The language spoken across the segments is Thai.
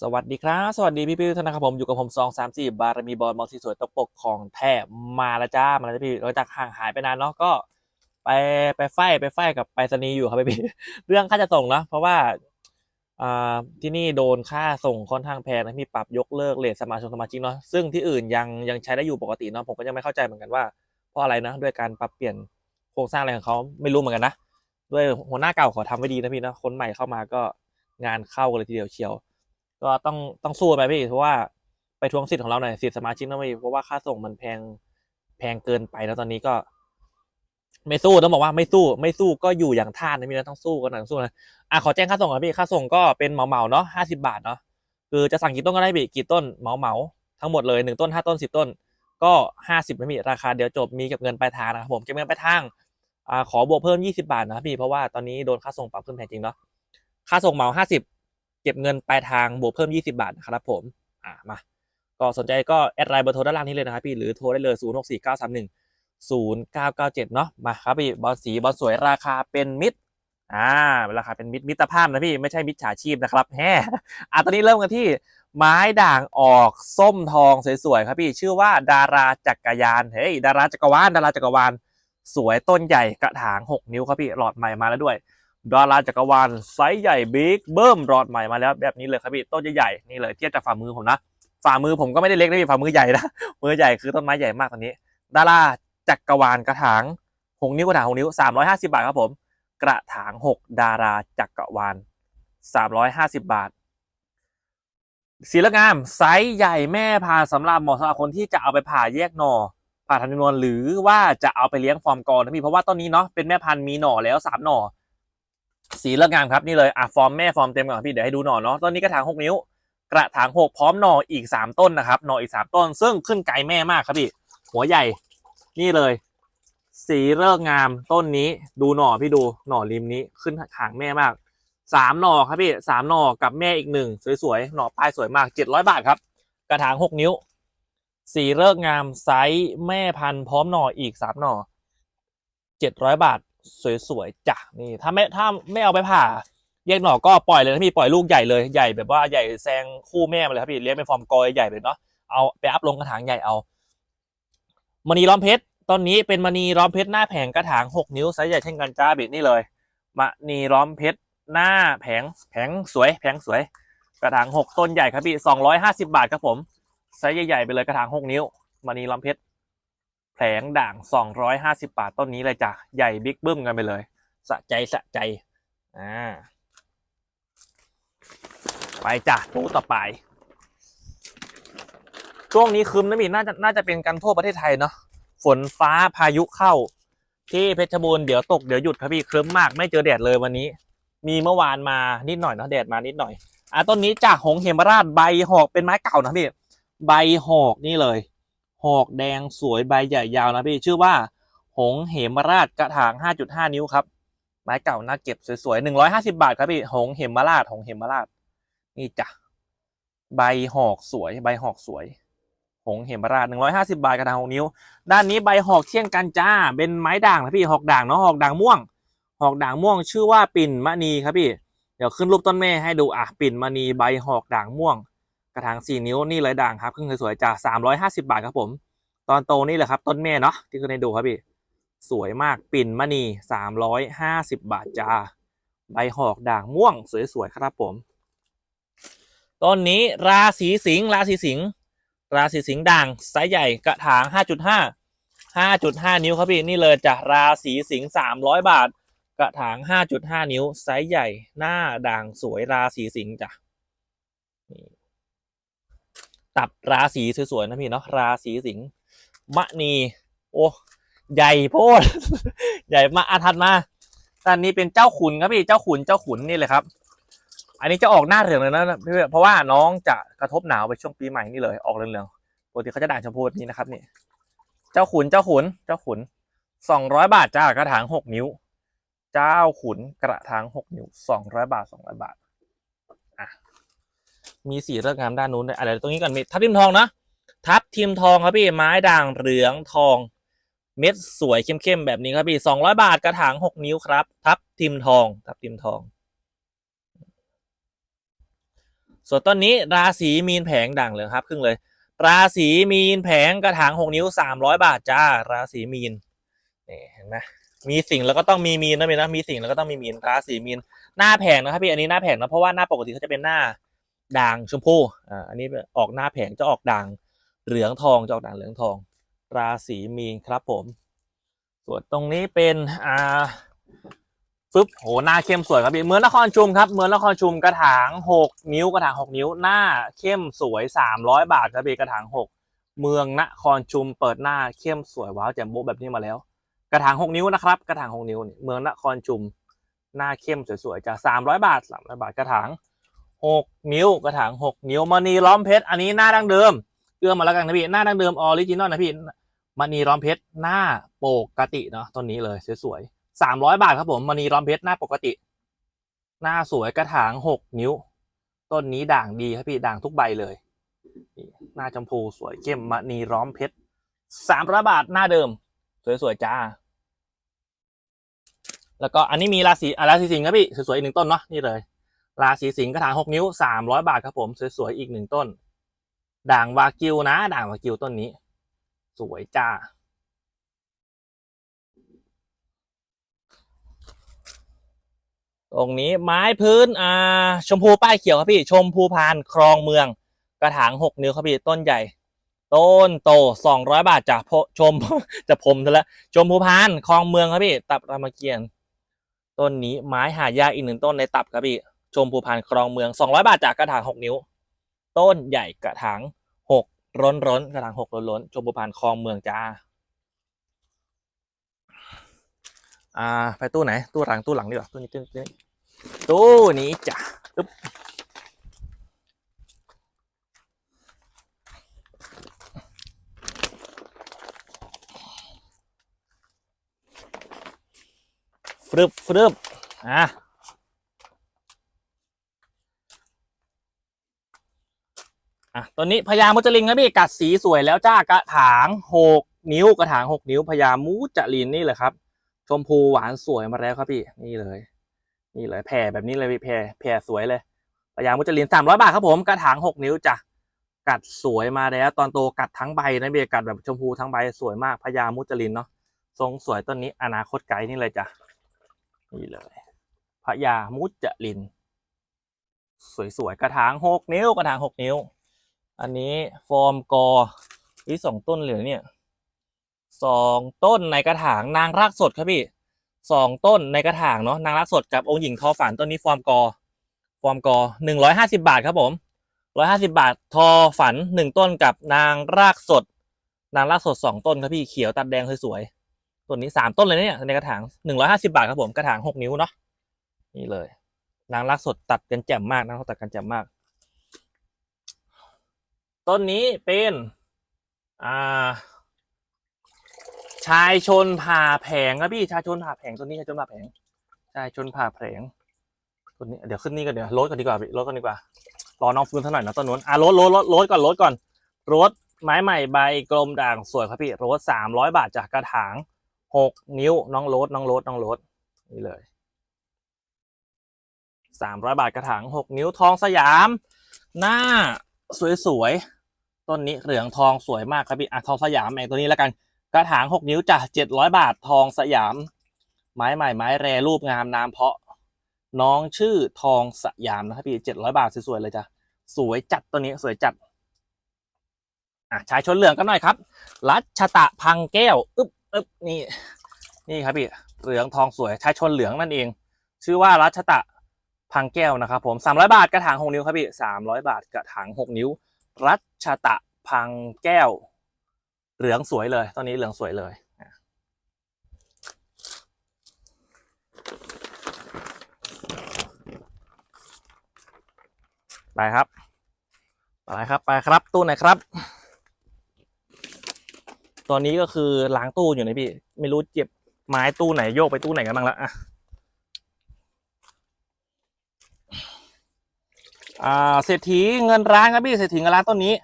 สวัสดีครับ สวัสดีพี่พี่ทุกท่านนะครับผม อยู่กับผมสองสามสี่บารมีบอลมอลทีสวยตกปกของแท้มาแล้วจ้า มาแล้วพี่เราจากห่างหายไปนานเนาะก็ ไปไปไฟไปไฟกับไปรษณีย์อยู่ครับพี่เรื่องค่าจะส่งเนาะเพราะว่าอ่าที่นี่โดนค่าส่งค่อนข้างแพงนะพี่ปรับยกเลิกเลทสมาชิกสมาชิกเนาะซึ่งที่อื่นยังยังใช้ได้อยู่ปกติเนาะผมก็ยังไม่เข้าใจเหมือนกันว่าเพราะอะไรนะด้วยการปรับเปลี่ยนโครงสร้างอะไรของเขาไม่รู้เหมือนกันนะด้วยหัวหน้าเก่าขาทำไว้ดีนะพี่นะคนใหม่เข้ามาก็งานเข้ากันเลยทีเดียวเชียว ก็ต้องต้องสู้ไปพี่เพราะว่าไปทวงสิทธิ์ของเราหน่อยสิทธิ์สมาชิกนะพี่เพราะว่าค่าส่งมันแพงแพงเกินไปแล้วตอนนี้ก็ ไม่สู้ต้องบอกว่าไม่สู้ ไม่สู้ก็อยู่อย่างท่านนะพี่นะต้องสู้กันหน่อยต้องสู้นะอะขอแจ้งค่าส่งครับพี่ค่าส่งก็เป็นเหมาเหมาเนาะห้าสิบาทเนาะคือจะสั่งกี่ต้นก็ได้พี่กี่ต้นเหมาเหมาทั้งหมดเลยหนึ่งต้นห้าต้นสิบต้น ก็ห้าสิบไม่มีราคาเดียวจบมีเก็บเงินปลายทางนะครับผมเก็บเงินปลายทางอ่าขอบวกเพิ่มยี่สิบาทนะพี่เพราะว่าตอนนี้โดนค่าส่งปรับขึ้นแพงจริงเนาะค่าส่งเหมาห้าสิบ ก็บเงินปลายทางบวกเพิ่ม 20 บาทนะครับผมอ่ามา ก็สนใจก็แอดไลน์เบอร์โทรด้านล่างนี้เลยนะครับพี่หรือโทรได้เลย 0 6 4 9 3 1 0 9 9 7 เนาะมาครับพี่บอลสีบอลสวยราคาเป็นมิตรอ่าราคาเป็นมิตรมิตรภาพนะพี่ไม่ใช่มิตรฉาชีพนะครับแฮอะตอนนี้เริ่มกันที่ไม้ด่างออกส้มทองสวยๆครับพี่ชื่อว่าดาราจักรยานเฮ้ยดาราจักรวาลดาราจักรวาลสวยต้นใหญ่กระถาง 6 นิ้วครับพี่หลอดใหม่มาแล้วด้วย ดาราจักรวาลไซส์ใหญ่บิ๊กเบิ้มรอดใหม่มาแล้วแบบนี้เลยครับพี่ต้นใหญ่ๆนี่เลยเทียบจากฝ่ามือผมนะฝ่ามือผมก็ไม่ได้เล็กนะพี่ฝ่ามือใหญ่นะมือใหญ่คือต้นไม้ใหญ่มากตอนนี้ ดาราจักรวาลกระถางหกนิ้วกระถางหกนิ้วสามร้อยห้าสิบาทครับผม กระถางหกดาราจักรวาลสามร้อยห้าสิบาทสีละงามไซส์ใหญ่แม่พาสำหรับเหมาะสำหรับคนที่จะเอาไปผ่าแยกหน่อผ่าทำจำนวนหรือว่าจะเอาไปเลี้ยงฟอร์มกรนะพี่เพราะว่าต้นนี้เนาะเป็นแม่พันธุ์มีหน่อแล้วสามหน่อ สีเลือกงามครับนี่เลยอะฟอร์มแม่ฟอร์มเต็มก่อนพี่เดี๋ยวให้ดูหน่อเนาะต้นนี้กระถางหกนิ้ว กระถางหกพร้อมหน่ออีกสามต้นนะครับหน่ออีกสามต้น ซึ่งขึ้นไกลแม่มากครับพี่หัวใหญ่นี่เลย สีเลิกงามต้นนี้ดูหน่อพี่ดูหน่อริมนี้ขึ้นหางแม่มากสามหน่อครับพี่สามหน่อกับแม่อีกหนึ่งสวยๆหน่อปลายสวยมากเจ็ดร้อยบาทครับ กระถางหกนิ้ว สีเลิกงามไซส์แม่พันธุ์พร้อมหน่ออีกสามหน่อเจ็ดร้อยบาท สวยๆจ้ะนี่ถ้าไม่ถ้าไม่เอาไปผ่าแยกหน่อก็ปล่อยเลยนะพี่ปล่อยลูกใหญ่เลยใหญ่แบบว่าใหญ่แซงคู่แม่มาเลยครับพี่เลี้ยงเป็นฟอร์มกอยใหญ่เลยเนาะเอาไปอัพลงกระถางใหญ่เอามณีล้อมเพชรต้นนี้เป็นมณีล้อมเพชรหน้าแผงกระถางหกนิ้วไซส์ใหญ่เช่นกันจ้าบิดนี่เลยมณีล้อมเพชรหน้าแผงแผงสวย แผงสวย กระถางหกต้นใหญ่ครับพี่สองร้อยห้าสิบาทครับผมไซส์ใหญ่ๆไปเลยกระถางหกนิ้วมณีล้อมเพชร แผงด่างสองร้อยห้าสิบาทต้นนี้เลยจ้ะ ใหญ่บิ๊กบึ้มกันไปเลย สะใจสะใจอ่าไปจ้ะตู้ต่อไป ช่วงนี้คืมนะมีน่าจะน่าจะเป็นกันทั่วประเทศไทยเนาะฝนฟ้าพายุเข้า ที่เพชรบูรณ์เดี๋ยวตกเดี๋ยวหยุดครับพี่ครึ้มมากไม่เจอแดดเลยวันนี้ มีเมื่อวานมานิดหน่อยเนาะแดดมานิดหน่อยอะต้นนี้จากหงเหมราชใบหอกเป็นไม้เก่านะพี่ใบหอกนี่เลย หอกแดงสวยใบใหญ่ยาวนะพี่ชื่อว่า หงเหมราชกระถาง 5.5 นิ้วครับ ไม้เก่าน่าเก็บสวยๆ 150 บาทครับพี่หงเหมราชหงเหมราช นี่จ้ะใบหอกสวยใบหอกสวย หงเหมราชหนึ่งร้อยห้าสิบาทกระถางหกนิ้ว ด้านนี้ใบหอกเที่ยงกันจ้า เป็นไม้ด่างนะพี่หอกด่างเนาะหอกด่างม่วง หอกด่างม่วงชื่อว่าปิ่นมณีครับพี่เดี๋ยวขึ้นรูปต้นแม่ให้ดูอะปิ่นมณีใบหอกด่างม่วง ระถางสี่นิ้วนี่เลยด่างครับขึ้นสวยๆจาสามร้อยห้าสิบาทครับผม ตอนโตนี่แหละครับต้นแม่เนาะที่ขึ้นให้ดูครับพี่สวยมากปิ่นมณีสามร้อยห้าสิบาทจ้าใบหอกด่างม่วงสวยๆครับผมต้นนี้ราศีสิงห์ราศีสิงห์ราศีสิงห์ด่างไซส์ใหญ่กระถาง 5.5 5.5 นิ้วครับพี่นี่เลยจากราศีสิงห์300 บาท กระถาง 5.5 นิ้วไซส์ใหญ่หน้าด่างสวยราศีสิงห์จ้ะ ตัดราศีสวยๆนะพี่เนาะราศีสิงห์มณีโอ้ใหญ่โพดใหญ่มาอาทัดมาด้านนี้เป็นเจ้าขุนครับพี่เจ้าขุนเจ้าขุนนี่เลยครับ อันนี้จะออกหน้าเหลืองเลยนะพี่เพราะว่าน้องจะกระทบหนาวไปช่วงปีใหม่นี่เลยออกเหลืองๆปกติเขาจะด่างชมพูแบบนี้นะครับนี่เจ้าขุนเจ้าขุนเจ้าขุนสองร้อยบาทจ้ากระถางหกนิ้ว เจ้าขุนกระถางหกนิ้วสองร้อยบาทสองร้อยบาทอะ มีสีเลือกงามด้านนู้นด้อะไรตรงนี้ก่อนมีทับทิมทองนะทับทิมทองครับพี่ไม้ด่างเหลืองทอง เม็ดสวยเข้มๆแบบนี้ครับพี่สองร้อยบาทกระถางหกนิ้วครับ ทับทิมทอง ทับทิมทอง ส่วนต้นนี้ราศีมีนแผงด่างเหลืองครับ ครึ่งเลย ราศีมีนแผงกระถางหกนิ้วสามร้อยบาทจ้า ราศีมีนนี่เห็นไหมมีสิ่งแล้วก็ต้องมีมีนนะพี่นะมีสิ่งแล้วก็ต้องมีมีนราศีมีนหน้าแผงนะครับพี่อันนี้หน้าแผงนะเพราะว่าหน้าปกติเขาจะเป็นหน้า ด่างชมพูอ่าอันนี้ออกหน้าแผงจะออกด่างเหลืองทองจะออกด่างเหลืองทอง ราศีมีนครับผม ส่วนตรงนี้เป็นอ่าฟึบโหหน้าเข้มสวยครับพี่เมืองนครชุมครับเหมืองนครชุมกระถางหกนิ้วกระถางหกนิ้วหน้าเข้มสวยสามร้อยบาทครับพี่กระถางหกเมืองนครชุมเปิดหน้าเข้มสวยว้าวแจ่มโบ๊ะแบบนี้มาแล้ว กระถางหกนิ้วนะครับ กระถางหกนิ้วเมืองนครชุมหน้าเข้มสวยๆจากสามร้อยบาทสามร้อยบาทกระถาง หกนิ้วกระถางหกนิ้วมณีล้อมเพชรอันนี้หน้าดั้งเดิมเอื้อมมาแล้วกันนะพี่หน้าดั้งเดิมออริจินอลนะพี่มณีล้อมเพชรหน้าปกติเนาะต้นนี้เลยสวยๆสามร้อยบาทครับผมมณีล้อมเพชรหน้าปกติ หน้าสวยกระถางหกนิ้ว ต้นนี้ด่างดีครับพี่ด่างทุกใบเลยนี่หน้าชมพูสวยเข้มมณีล้อมเพชรสามร้อยบาทหน้าเดิม สวยๆจ้า แล้วก็อันนี้มีราศีอะราศีสิงห์ครับพี่สวยๆอีกหนึ่งต้นเนาะนี่เลย ราศีสิงห์กระถางหกนิ้วสามร้อยบาทครับผม สวยๆ อีกหนึ่งต้น ด่างวากิวนะ ด่างวากิวต้นนี้ สวยจ้า ตรงนี้ไม้พื้นอ่าชมพูป้ายเขียวครับพี่ ชมพูพานครองเมือง กระถางหกนิ้วครับพี่ ต้นใหญ่ ต้นโตสองร้อยบาทจากชมจะพรมซะแล้วชมพูพานคลองเมืองครับพี่ ตับรามเกียรติ์ต้นนี้ไม้หายากอีกหนึ่งต้นในตับครับพี่ ชมพูพานคลองเมืองสองร้อยบาทจากกระถางหกนิ้ว ต้นใหญ่กระถางหกร้นร้นกระถางหกร้นร้นชมพูพานคลองเมืองจ้า อ่า ไปตู้ไหน ตู้หลังตู้หลังดีกว่าตู้นี้ตู้นี้ตู้นี้จ้ะปึ๊บฟรึบฟรึบอะ อะตัวนี้พญามุจลินครับพี่กัดสีสวยแล้วจ้ากระถางหกนิ้วกระถางหกนิ้วพญามุจลินนี่เลยครับ ชมพูหวานสวยมาแล้วครับพี่นี่เลย นี่เลยแผ่แบบนี้เลยพี่แผ่แผ่สวยเลยพญามุจลินสามร้อยบาทครับผมกระถางหกนิ้วจ้ะกัดสวยมาแล้ว ตอนโตกัดทั้งใบนะพี่กัดแบบชมพูทั้งใบสวยมากพญามุจลินเนาะทรงสวยต้นนี้อนาคตไกลนี่เลยจ้ะนี่เลยพญามุจลิน สวยๆกระถางหกนิ้วกระถางหกนิ้ว อันนี้ฟอร์มกอวิสองต้นเหลือเนี่ยสองต้นในกระถางนางรากสดครับพี่สองต้นในกระถางเนาะนางรากสดกับองค์หญิงทอฝันต้นนี้ฟอร์มกอฟอร์มกอหนึ่งร้อยห้าสิบาทครับผมร้อยห้าสิบาททอฝันหนึ่งต้นกับนางรากสด นางรากสดสองต้นครับพี่เขียวตัดแดงสวยๆต้นนี้สามต้นเลยเนี่ยในกระถางหนึ่งร้อยห้าสิบาทครับผมกระถางหกนิ้วเนาะนี่เลย นางรากสดตัดกันแจ่มมากนะเขาตัดกันแจ่มมาก ต้นนี้เป็นอ่าชายชนผ่าแผงครับพี่ชายชนผ่าแผงต้นนี้ชายชนผ่าแผงชายชนผ่าแผงต้นนี้เดี๋ยวขึ้นนี่กันเดี๋ยวลดกันดีกว่าพี่ลดกันดีกว่ารอน้องฟื้นสักหน่อยนะต้นนู้นอะลดลดลดลดก่อนลดก่อนรถไม้ใหม่ใบกลมด่างสวยครับพี่รถสามร้อยบาทจากกระถางหกนิ้วน้องรถน้องรถน้องรถนี่เลยสามร้อยบาทกระถางหกนิ้วทองสยาม หน้าสวยๆ ต้นนี้เหลืองทองสวยมากครับพี่อะทองสยามเองตัวนี้แล้วกัน กระถางหกนิ้วจ้ะเจ็ดร้อยบาททองสยาม ไม้ใหม่ไม้แรรูปงามน้ำเพาะ น้องชื่อทองสยามนะครับพี่เจ็ดร้อยบาทสวยๆเลยจ้ะสวยจัดตัวนี้สวยจัดอะชายชนเหลืองกันหน่อยครับ รัชตะพังแก้วอึ๊บอึ๊บนี่นี่ครับพี่เหลืองทองสวยชายชนเหลืองนั่นเอง ชื่อว่ารัชตะพังแก้วนะครับผมสามร้อยบาทกระถางหกนิ้วครับพี่สามร้อยบาทกระถางหกนิ้ว รัชตะพังแก้ว เหลืองสวยเลย ตอนนี้เหลืองสวยเลยไปครับ ไปครับไปครับ ตู้ไหนครับ ตอนนี้ก็คือล้างตู้อยู่นะพี่ ไม่รู้เจ็บไม้ตู้ไหนโยกไปตู้ไหนกันบ้างละอะ อ่าเศรษฐีเงินร้านครับพี่เศรษฐีเงินร้านต้นนี้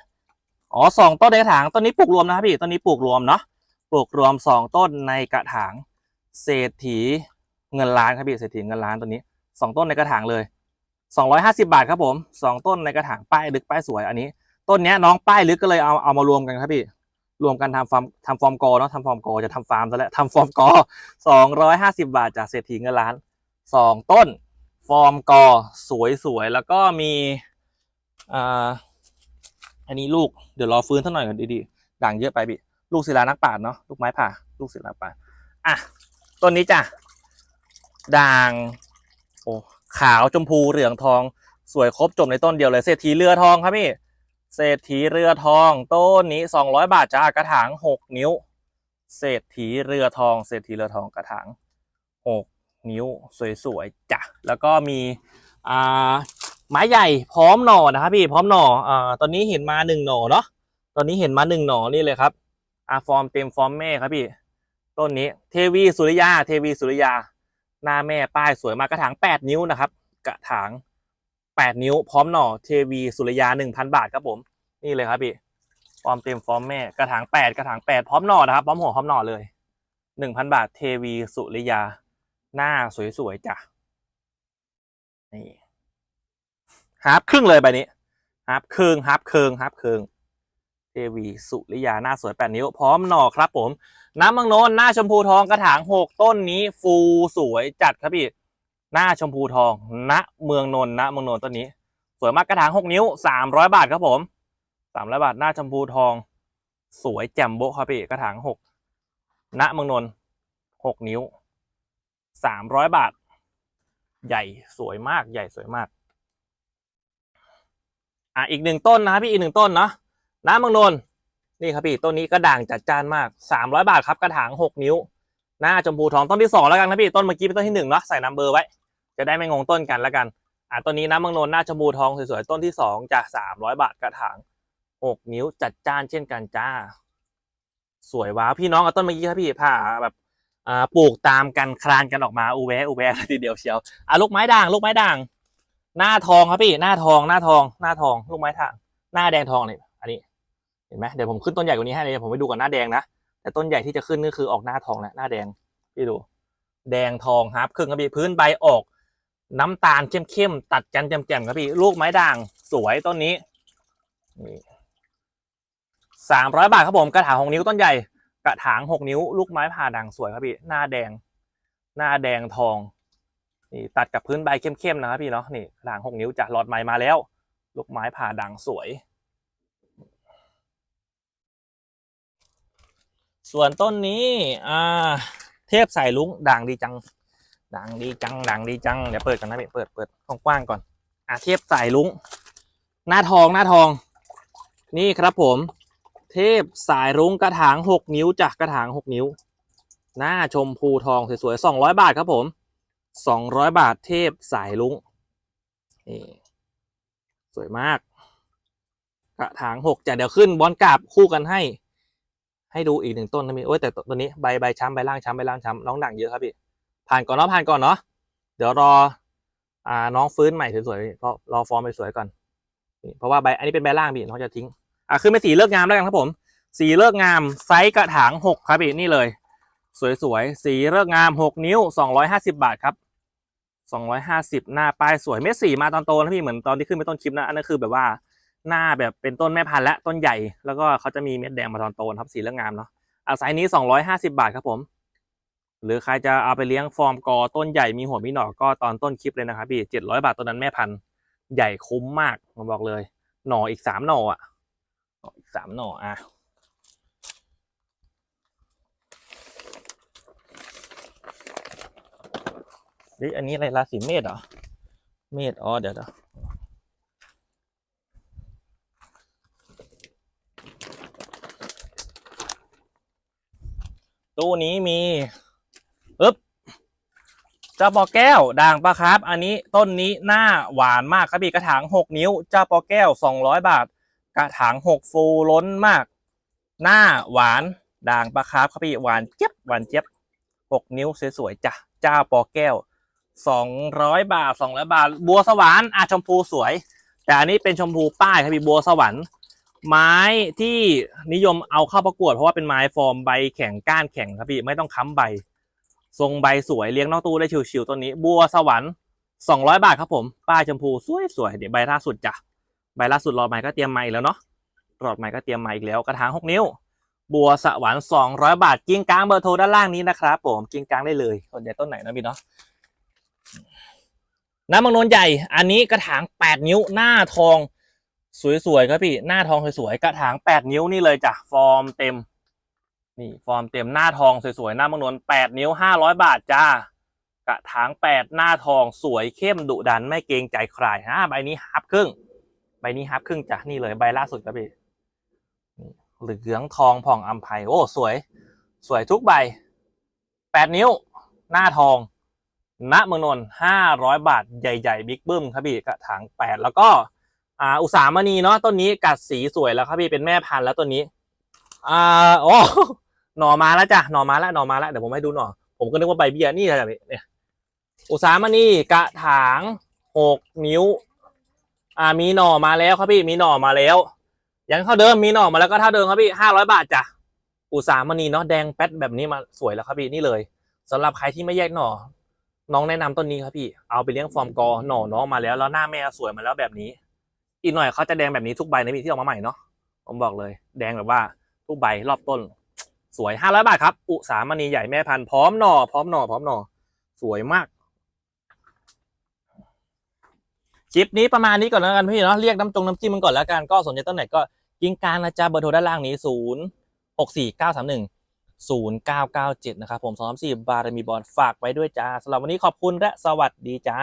อ๋อสองต้นในกระถางต้นนี้ปลูกรวมนะครับพี่ต้นนี้ปลูกรวมเนาะปลูกรวมสองต้นในกระถาง เศรษฐีเงินล้านครับพี่เศรษฐีเงินล้านต้นนี้สองต้นในกระถางเลยสองร้อยห้าสิบาทครับผมสองต้นในกระถางป้ายลึกป้ายสวยอันนี้ ต้นเนี้ยน้องป้ายลึกก็เลยเอาเอามารวมกันครับพี่รวมกันทำฟาร์มทำฟอร์มกอเนาะทำฟอร์มกอจะทำฟาร์มซะแล้วทำฟอร์มกอสองร้อยห้าสิบาทจากเศรษฐีเงินล้านสองต้น ฟอร์มกอสวยสวยแล้วก็มีอ่าอันนี้ลูกเดี๋ยวรอฟื้นเท่าหน่อยก่อนดีๆด่างเยอะไปพี่ลูกศิลานักปราเนาะลูกไม้ผ่าลูกศิลานักปราอะต้นนี้จ้ะด่างโอ้ขาวชมพูเหลืองทองสวยครบจบในต้นเดียวเลยเศรษฐีเรือทองครับพี่เศรษฐีเรือทองต้นนี้สองร้อยบาทจ้ากระถางหกนิ้ว เศรษฐีเรือทอง เศรษฐีเรือทองกระถางหก นิ้วสวยๆจ้ะแล้วก็มีอ่าไม้ใหญ่พร้อมหน่อนะครับพี่พร้อมหน่ออ่าตอนนี้เห็นมาหนึ่งหน่อเนาะตอนนี้เห็นมาหนึ่งหน่อนี่เลยครับอาฟอร์มเต็มฟอร์มแม่ครับพี่ต้นนี้เทวีสุริยา เทวีสุริยา หน้าแม่ป้ายสวยมากกระถางแปดนิ้วนะครับ กระถางแปดนิ้ว พร้อมหน่อเทวีสุริยาหนึ่งพันบาทครับผม นี่เลยครับพี่ฟอร์มเต็มฟอร์มแม่กระถางแปดกระถางแปดพร้อมหน่อนะครับพร้อมหัวพร้อมหน่อเลยหนึ่งพันบาทเทวีสุริยา หน้าสวยๆจ้ะนี่ฮาร์ปครึ่งเลยใบนี้ฮาร์ปครึ่งฮาร์ปครึ่งฮาร์ปครึ่งเทวีสุริยาหน้าสวยแปดนิ้ว พร้อมหน่อครับผม น้ำมังโนนหน้าชมพูทองกระถางหกต้นนี้ ฟูสวยจัดครับพี่ หน้าชมพูทอง ณเมืองนนท์ณเมืองนนท์ต้นนี้ สวยมากกระถางหกนิ้วสามร้อยบาทครับผมสามร้อยบาทหน้าชมพูทอง สวยแจ่มโบ๊ะครับพี่กระถางหกณเมืองนนท์หกนิ้ว สามร้อยบาท ใหญ่สวยมากใหญ่สวยมาก อะอีกหนึ่งต้นนะครับพี่อีกหนึ่งต้นเนาะน้ำเมืองนนนี่ครับพี่ต้นนี้ก็ด่างจัดจ้านมากสามร้อยบาทครับกระถางหกนิ้ว หน้าชมพูทองต้นที่สองแล้วกันครับพี่ต้นเมื่อกี้เป็นต้นที่หนึ่งเนาะใส่นัมเบอร์ไว้ จะได้ไม่งงต้นกันแล้วกันอะต้นนี้น้ำเมืองนนหน้าชมพูทองสวยๆต้นที่สองจะสามร้อยบาทกระถางหกนิ้วจัดจ้านเช่นกันจ้า สวยว้าวพี่น้องกับต้นเมื่อกี้ครับพี่ผ่าแบบ ปลูกตามกันคลานกันออกมาอูแวะอูแวะทีเดียวเชียวอะลูกไม้ด่างลูกไม้ด่าง หน้าทองครับพี่หน้าทองหน้าทองหน้าทองลูกไม้ด่างหน้าแดงทองนี่อันนี้เห็นไหมเดี๋ยวผมขึ้นต้นใหญ่กว่านี้ให้เลยผมไปดูก่อนหน้าแดงนะแต่ต้นใหญ่ที่จะขึ้นก็คือออกหน้าทองแหละหน้าแดงพี่ดู แดงทองฮาร์ปครึ่งครับพี่พื้นใบออก น้ำตาลเข้มๆตัดกันแจ่มๆครับพี่ลูกไม้ด่างสวยต้นนี้สามร้อยบาทครับผมกระถางหกนิ้วต้นใหญ่ กระถางหกนิ้ว ลูกไม้ผ่าด่างสวยครับพี่หน้าแดง หน้าแดงทองนี่ตัดกับพื้นใบเข้มๆนะครับพี่เนาะนี่กระถางหกนิ้วจากหลอดไม้มาแล้ว ลูกไม้ผ่าด่างสวย ส่วนต้นนี้อ่าเทพสายลุงด่างดีจังด่างดีจังด่างดีจังเดี๋ยวเปิดกันนะพี่เปิดเปิดกว้างๆก่อนอะเทพสายลุงหน้าทองหน้าทอง นี่ครับผม เทพสายรุ้งกระถางหกนิ้วจากกระถางหกนิ้ว หน้าชมพูทองสวยๆสองร้อยบาทครับผมสองร้อยบาทเทพสายลุงนี่สวยมาก กระถางหกจะเดี๋ยวขึ้นบอลกราบคู่กันให้ ให้ดูอีกหนึ่งต้นนะพี่โอ้ยแต่ตัวนี้ใบใบช้ำใบล่างช้ำใบล่างช้ำน้องด่างเยอะครับพี่ผ่านก่อนเนาะผ่านก่อนเนาะเดี๋ยวรออ่าน้องฟื้นใหม่สวยๆก็รอฟอร์มไปสวยก่อนนี่เพราะว่าใบอันนี้เป็นใบล่างพี่น้องจะทิ้ง อะขึ้นไปสีเลิกงามแล้วกันครับผม สีเลิกงามไซส์กระถางหกครับพี่นี่เลย สวยๆ สีเลิกงามหกนิ้วสองร้อยห้าสิบาทครับสองร้อยห้าสิบหน้าป้ายสวยเม็ดสีมาตอนโตนะพี่เหมือนตอนที่ขึ้นไปต้นคลิปนะอันนั้นคือแบบว่าหน้าแบบเป็นต้นแม่พันธุ์และต้นใหญ่ แล้วก็เขาจะมีเม็ดแดงมาตอนโตนครับสีเรื่องามเนาะอาไซส์นี้สองร้อยห้าสิบาทครับผม หรือใครจะเอาไปเลี้ยงฟอร์มกอต้นใหญ่มีหัวมีหน่อก็ตอนต้นคลิปเลยนะครับพี่เจ็ดร้อยบาทต้นนั้นแม่พันธุ์ใหญ่คุ้มมากผมบอกเลย หน่ออีกสามหน่ออะ สามหน่ออะนี่อันนี้อะไรราศีเมษเหรอ เมษอ๋อเดี๋ยวเดี๋ยวตู้นี้มีอึ๊บเจ้าปอแก้วด่างปลาครับ อันนี้ต้นนี้หน้าหวานมากครับพี่กระถางหกนิ้ว เจ้าปอแก้วสองร้อยบาท กระถางหกฟูล้นมาก หน้าหวานด่างปลาครับครับพี่หวานเจี๊ยบหวานเจี๊ยบหกนิ้วสวยๆจ้ะเจ้าปอแก้วสองร้อยบาทสองร้อยบาท บัวสวรรค์อาชมพูสวย แต่อันนี้เป็นชมพูป้ายครับพี่บัวสวรรค์ไม้ที่นิยมเอาเข้าประกวดเพราะว่าเป็นไม้ฟอร์มใบแข็งก้านแข็งครับพี่ไม่ต้องค้ำใบ ทรงใบสวยเลี้ยงนอกตู้ได้ชิวๆต้นนี้ บัวสวรรค์สองร้อยบาทครับผม ป้ายชมพูสวยๆเดี๋ยวใบล่าสุดจ้ะ ใบล่าสุดรอใหม่ก็เตรียมมาอีกแล้วเนาะรอดใหม่ก็เตรียมมาอีกแล้วกระถางหกนิ้ว บัวสวรรค์สองร้อยบาทกิ้งกลางเบอร์โทรด้านล่างนี้นะครับผมกิ้งกลางได้เลยสนใจต้นไหนนะพี่เนาะน้ำมังนนใหญ่อันนี้กระถางแปดนิ้วหน้าทองสวยๆครับพี่หน้าทองสวยๆกระถางแปดนิ้วนี่เลยจ้ะฟอร์มเต็มนี่ฟอร์มเต็มหน้าทองสวยๆหน้ามังนนแปดนิ้วห้าร้อยบาทจ้ากระถางแปดหน้าทองสวยเข้มดุดันไม่เกรงใจใครฮะใบนี้ฮับครึ่ง บนี้ฮับครึ่งจ้ะนี่เลยใบล่าสุดครับพี่เหลืองทองผ่องอัมไพโอ้สวย สวยทุกใบแปดนิ้ว หน้าทองณเมืองนนท์ห้าร้อยบาทใหญ่ๆบิ๊กบึ้มครับพี่กระถางแปดแล้วก็อ่าอุสามณีเนาะต้นนี้กัดสีสวยแล้วครับพี่เป็นแม่พันธุ์แล้วต้นนี้อ่าโอ้หน่อมาแล้วจ้ะหน่อมาแล้วหน่อมาแล้วเดี๋ยวผมให้ดูหน่อผมก็นึกว่าใบเบี้ยนี่จ้ะพี่เนี่ยอุสามณีกระถางหกนิ้ว อ่ามีหน่อมาแล้วครับพี่มีหน่อมาแล้ว ยังเท่าเดิมมีหน่อมาแล้วก็เท่าเดิมครับพี่ห้าร้อยบาทจ้ะอุสามณีเนาะแดงแป๊ดแบบนี้มาสวยแล้วครับพี่นี่เลยสำหรับใครที่ไม่แยกหน่อ น้องแนะนำต้นนี้ครับพี่เอาไปเลี้ยงฟอร์มกอหน่อน้องมาแล้วแล้วหน้าแม่สวยมาแล้วแบบนี้ อีกหน่อยเขาจะแดงแบบนี้ทุกใบนะพี่ที่ออกมาใหม่เนาะผมบอกเลย แดงแบบว่าทุกใบรอบต้น สวยห้าร้อยบาทครับอุสามณีใหญ่แม่พันธุ์พร้อมหน่อพร้อมหน่อพร้อมหน่อสวยมาก คลิปนี้ประมาณนี้ก่อนแล้วกันพี่เนาะเรียกน้ำจงน้ำจิ้มมันก่อนแล้วกันก็สนใจต้นไหนก็กิ้งการนะจ๊ะเบอร์โทรด้านล่างนี้ศูนย์หกสี่เก้าสามหนึ่งศูนย์เก้าเก้าเจ็ดนะครับผมสองสามสี่บารมีบอลฝากไว้ด้วยจ้าสำหรับวันนี้ขอบคุณและสวัสดีจ้า